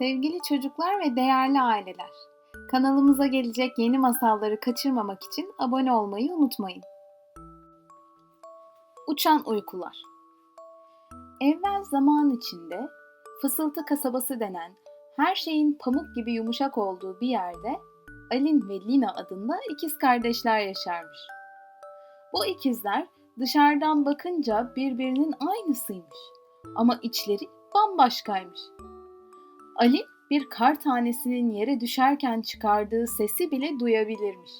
Sevgili çocuklar ve değerli aileler, kanalımıza gelecek yeni masalları kaçırmamak için abone olmayı unutmayın. Uçan Uykular Evvel zaman içinde Fısıltı kasabası denen her şeyin pamuk gibi yumuşak olduğu bir yerde Alin ve Lina adında ikiz kardeşler yaşarmış. Bu ikizler dışarıdan bakınca birbirinin aynısıymış ama içleri bambaşkaymış. Ali bir kar tanesinin yere düşerken çıkardığı sesi bile duyabilirmiş.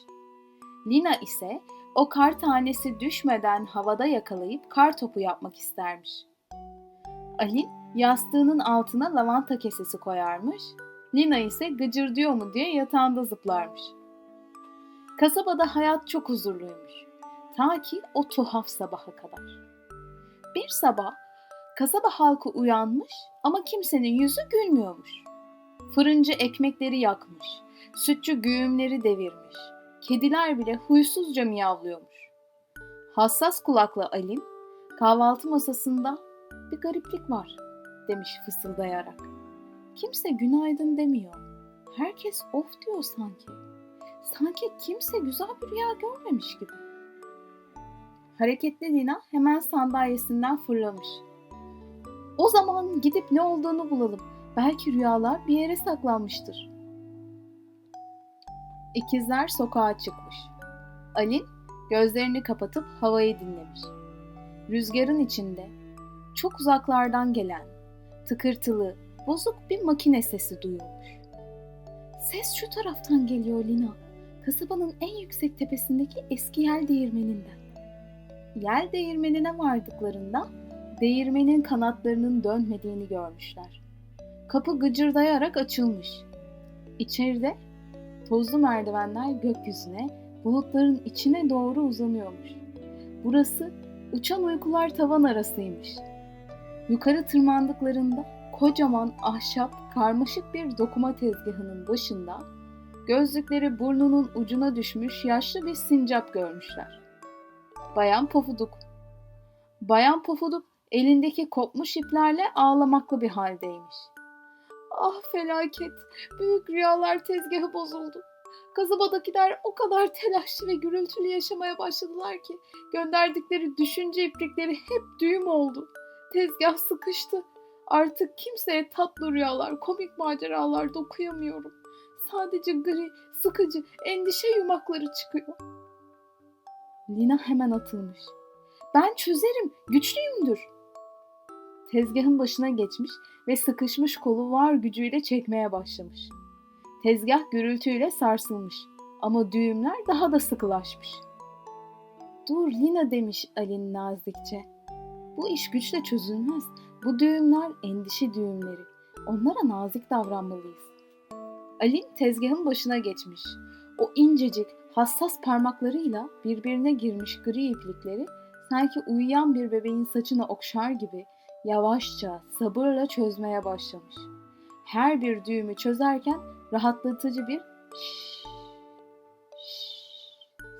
Lina ise o kar tanesi düşmeden havada yakalayıp kar topu yapmak istermiş. Ali yastığının altına lavanta kesesi koyarmış, Lina ise gıcır diyor mu diye yatağında zıplarmış. Kasabada hayat çok huzurluymuş. Ta ki o tuhaf sabaha kadar. Bir sabah kasaba halkı uyanmış ama kimsenin yüzü gülmüyormuş. Fırıncı ekmekleri yakmış, sütçü güğümleri devirmiş, kediler bile huysuzca miyavlıyormuş. Hassas kulaklı Alim, kahvaltı masasında bir gariplik var demiş fısıldayarak. Kimse günaydın demiyor. Herkes of diyor sanki. Sanki kimse güzel bir rüya görmemiş gibi. Hareketli Lina hemen sandalyesinden fırlamış. O zaman gidip ne olduğunu bulalım. Belki rüyalar bir yere saklanmıştır. İkizler sokağa çıkmış. Ali gözlerini kapatıp havayı dinlemiş. Rüzgarın içinde çok uzaklardan gelen tıkırtılı, bozuk bir makine sesi duyulmuş. Ses şu taraftan geliyor Lina. Kasabanın en yüksek tepesindeki eski yel değirmeninden. Yel değirmenine vardıklarında değirmenin kanatlarının dönmediğini görmüşler. Kapı gıcırdayarak açılmış. İçeride tozlu merdivenler gökyüzüne, bulutların içine doğru uzanıyormuş. Burası uçan uykular tavan arasıymış. Yukarı tırmandıklarında kocaman ahşap karmaşık bir dokuma tezgahının başında gözlükleri burnunun ucuna düşmüş yaşlı bir sincap görmüşler. Bayan Pofuduk. Bayan Pofuduk elindeki kopmuş iplerle ağlamaklı bir haldeymiş. Ah felaket, büyük rüyalar tezgahı bozuldu. Kasabadakiler o kadar telaşlı ve gürültülü yaşamaya başladılar ki gönderdikleri düşünce iplikleri hep düğüm oldu. Tezgah sıkıştı. Artık kimseye tatlı rüyalar, komik maceralar dokuyamıyorum. Sadece gri, sıkıcı, endişe yumakları çıkıyor. Lina hemen atılmış. Ben çözerim, güçlüyümdür. Tezgahın başına geçmiş ve sıkışmış kolu var gücüyle çekmeye başlamış. Tezgah gürültüyle sarsılmış ama düğümler daha da sıkılaşmış. Dur Lina demiş Alin nazikçe. Bu iş güçle çözülmez. Bu düğümler endişe düğümleri. Onlara nazik davranmalıyız. Alin tezgahın başına geçmiş. O incecik, hassas parmaklarıyla birbirine girmiş gri iplikleri sanki uyuyan bir bebeğin saçını okşar gibi yavaşça, sabırla çözmeye başlamış. Her bir düğümü çözerken rahatlatıcı bir şşş, şşş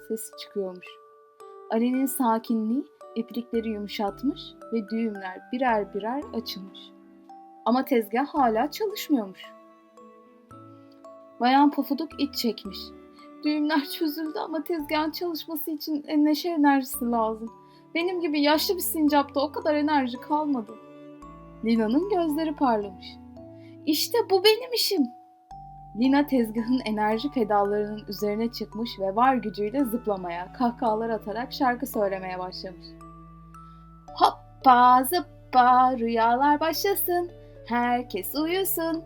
sesi çıkıyormuş. Ali'nin sakinliği iplikleri yumuşatmış ve düğümler birer birer açılmış. Ama tezgah hala çalışmıyormuş. Bayan Pofuduk iç çekmiş. Düğümler çözüldü ama tezgahın çalışması için neşe enerjisi lazım. Benim gibi yaşlı bir sincapta o kadar enerji kalmadı. Lina'nın gözleri parlamış. İşte bu benim işim. Lina tezgahın enerji pedallarının üzerine çıkmış ve var gücüyle zıplamaya, kahkahalar atarak şarkı söylemeye başlamış. Hoppa zıppa rüyalar başlasın, herkes uyusun.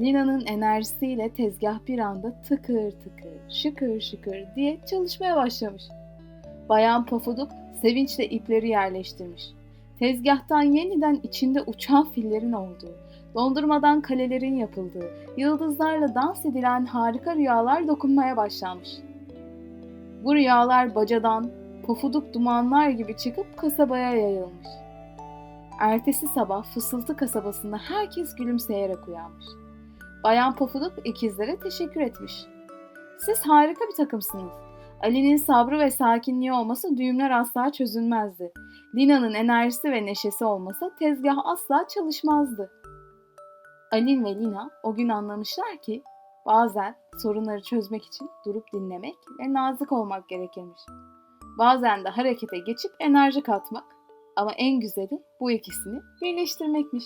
Lina'nın enerjisiyle tezgah bir anda tıkır tıkır, şıkır şıkır diye çalışmaya başlamış. Bayan Pofuduk sevinçle ipleri yerleştirmiş. Tezgahtan yeniden içinde uçan fillerin olduğu, dondurmadan kalelerin yapıldığı, yıldızlarla dans edilen harika rüyalar dokunmaya başlanmış. Bu rüyalar bacadan, pofuduk dumanlar gibi çıkıp kasabaya yayılmış. Ertesi sabah fısıltı kasabasında herkes gülümseyerek uyanmış. Bayan Pofuduk ikizlere teşekkür etmiş. Siz harika bir takımsınız. Ali'nin sabrı ve sakinliği olmasa düğümler asla çözülmezdi. Lina'nın enerjisi ve neşesi olmasa tezgah asla çalışmazdı. Alin ve Lina o gün anlamışlar ki bazen sorunları çözmek için durup dinlemek ve nazik olmak gerekirmiş. Bazen de harekete geçip enerji katmak ama en güzeli bu ikisini birleştirmekmiş.